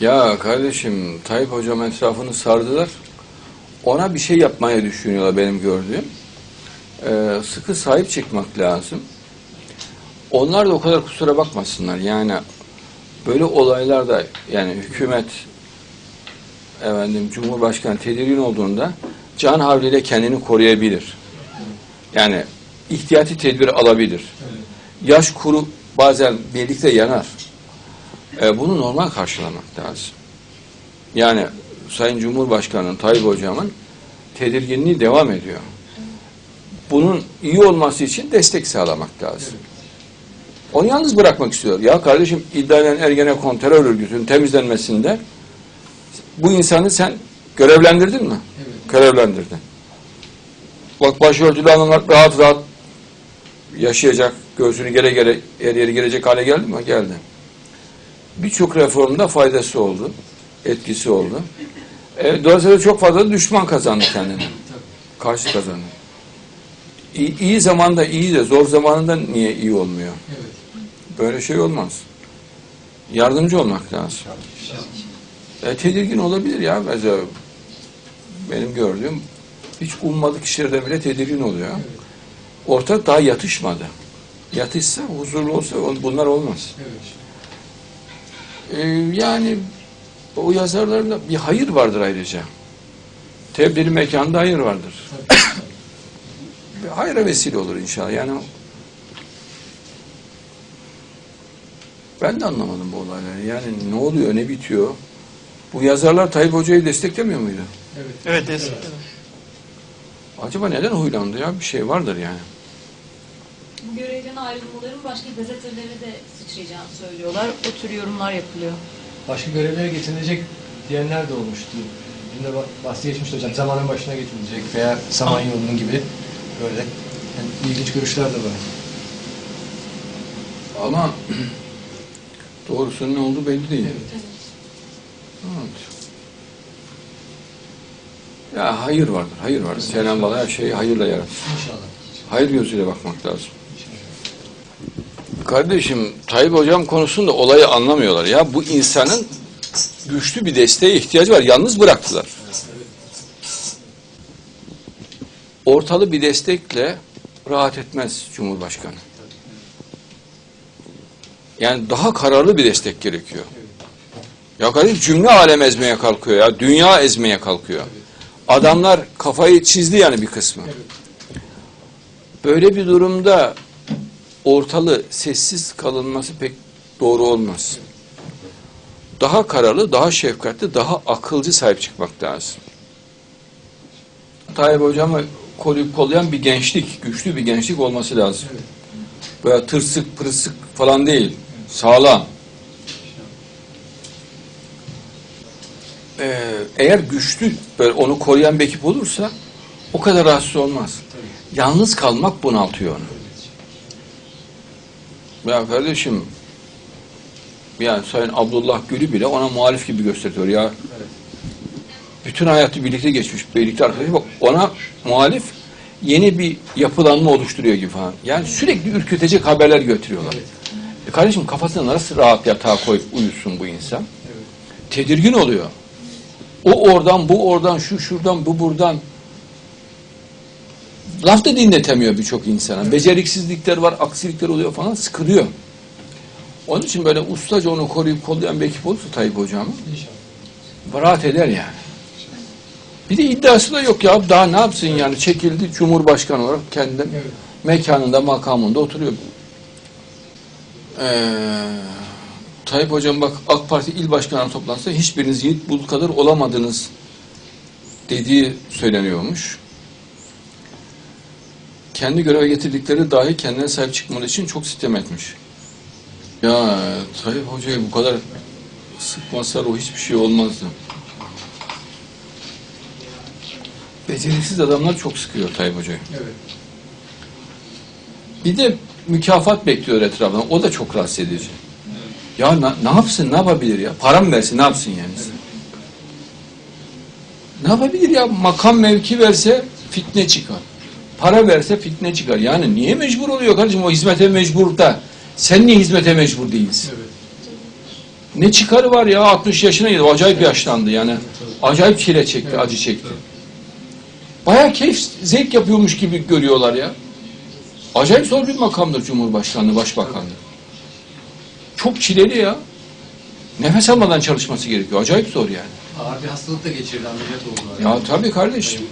Ya kardeşim Tayyip hocam etrafını sardılar. Ona bir şey yapmaya düşünüyorlar benim gördüğüm. Ee, sıkı sahip çıkmak lazım. Onlar da o kadar kusura bakmasınlar. Yani böyle olaylarda yani hükümet efendim Cumhurbaşkanı tedirgin olduğunda can havliyle kendini koruyabilir. Yani ihtiyati tedbir alabilir. Yaş kuru bazen birlikte yanar. E, bunu normal karşılamak lazım. Yani Sayın Cumhurbaşkanı'nın Tayyip Hocam'ın tedirginliği devam ediyor. Bunun iyi olması için destek sağlamak lazım. Onu yalnız bırakmak istiyor. Ya kardeşim iddia edilen Ergenekon terör örgütünün temizlenmesinde bu insanı sen görevlendirdin mi? Görevlendirdin. Bak başörtülü hanımlar rahat rahat yaşayacak, göğsünü gere gere her yeri gelecek hale geldi mi? Geldi. Birçok reformda faydası oldu, etkisi oldu. E, dolayısıyla çok fazla düşman kazandı kendine. Karşı kazandı. İyi, iyi zamanda iyi de zor zamanında niye iyi olmuyor? Böyle şey olmaz. Yardımcı olmak lazım. E, tedirgin olabilir ya. Mesela benim gördüğüm hiç ummadık kişilerden bile tedirgin oluyor. Ortak daha yatışmadı. Yatışsa, huzurlu olsa bunlar olmaz. Ee, yani o yazarlarında bir hayır vardır ayrıca. Tebdili mekanda hayır vardır. Hayra vesile olur inşallah. Yani ben de anlamadım bu olayları. Yani ne oluyor, ne bitiyor? Bu yazarlar Tayyip Hoca'yı desteklemiyor muydu? Evet destekledim. Acaba neden huylandı ya? Bir şey vardır yani. Bu görevden ayrılmaların başka gazetelere de sıçrayacağını söylüyorlar. O tür yorumlar yapılıyor. Başka görevlere getirilecek diyenler de olmuştu. Dün de bah- bahsi geçmişti hocam. Zamanın başına getirilecek veya Samanyolu'nun gibi böyle yani ilginç görüşler de var. Ama doğrusunun ne olduğu belli değil. Evet. Evet. Ya hayır vardır, hayır vardır. Cenab-ı Allah her şeyi hayırla yaratır. İnşallah. Hayır gözüyle bakmak lazım. Kardeşim Tayyip Hocam konusunda olayı anlamıyorlar. Ya bu insanın güçlü bir desteğe ihtiyacı var. Yalnız bıraktılar. Ortalı bir destekle rahat etmez Cumhurbaşkanı. Yani daha kararlı bir destek gerekiyor. Ya kardeşim cümle alem ezmeye kalkıyor ya. Dünya ezmeye kalkıyor. Adamlar kafayı çizdi yani bir kısmı. Böyle bir durumda ortalı sessiz kalınması pek doğru olmaz. Daha kararlı, daha şefkatli, daha akılcı sahip çıkmak lazım. Tayyip Hocam'ı koruyup kollayan bir gençlik, güçlü bir gençlik olması lazım. Böyle tırsık, pırısık falan değil. Sağlam. Ee, eğer güçlü, böyle onu koruyan bir ekip olursa o kadar rahatsız olmaz. Yalnız kalmak bunaltıyor onu. Ya kardeşim ya Sayın Abdullah Gül'ü bile ona muhalif gibi gösteriyor ya. Bütün hayatı birlikte geçmiş, birlikte arkadaş. Bak ona muhalif yeni bir yapılanma oluşturuyor gibi falan. Yani sürekli ürkütecek haberler götürüyorlar. E kardeşim kafasına nasıl rahat yatağa koyup uyusun bu insan? Tedirgin oluyor. O oradan, bu oradan, şu şuradan, bu buradan. Laf da dinletemiyor birçok insana. Beceriksizlikler var, aksilikler oluyor falan, sıkılıyor. Onun için böyle ustaca onu koruyup kollayan bir ekip olursa Tayyip Hocam İnşallah. rahat eder yani. Bir de iddiası da yok ya. Daha ne yapsın yani? Çekildi Cumhurbaşkanı olarak kendi Evet. mekanında, makamında oturuyor. Ee, Tayyip Hocam bak AK Parti il başkanı toplantısı hiçbiriniz yiğit bul kadar olamadınız dediği söyleniyormuş. Kendi göreve getirdikleri dahi kendine sahip çıkmaları için çok sitem etmiş. Ya Tayyip Hoca'yı bu kadar sıkmasalar o hiçbir şey olmazdı. Beceriksiz adamlar çok sıkıyor Tayyip Hoca'yı. Evet. Bir de mükafat bekliyor etrafından. O da çok rahatsız edici. Ya na- ne yapsın, ne yapabilir ya? Para mı versin, ne yapsın yani? Ne yapabilir ya? Makam mevki verse fitne çıkar. Para verse fitne çıkar. Yani niye mecbur oluyor kardeşim o hizmete mecbur da? Sen niye hizmete mecbur değilsin? Evet. Ne çıkarı var ya 60 yaşına geldi. Acayip yaşlandı yani. Acayip çile çekti, acı çekti. Baya keyif, zevk yapıyormuş gibi görüyorlar ya. Acayip zor bir makamdır Cumhurbaşkanlığı, Başbakanlığı. Çok çileli ya. Nefes almadan çalışması gerekiyor. Acayip zor yani. Ağır bir hastalık da geçirdi, ameliyat oldu. Ya tabii kardeşim.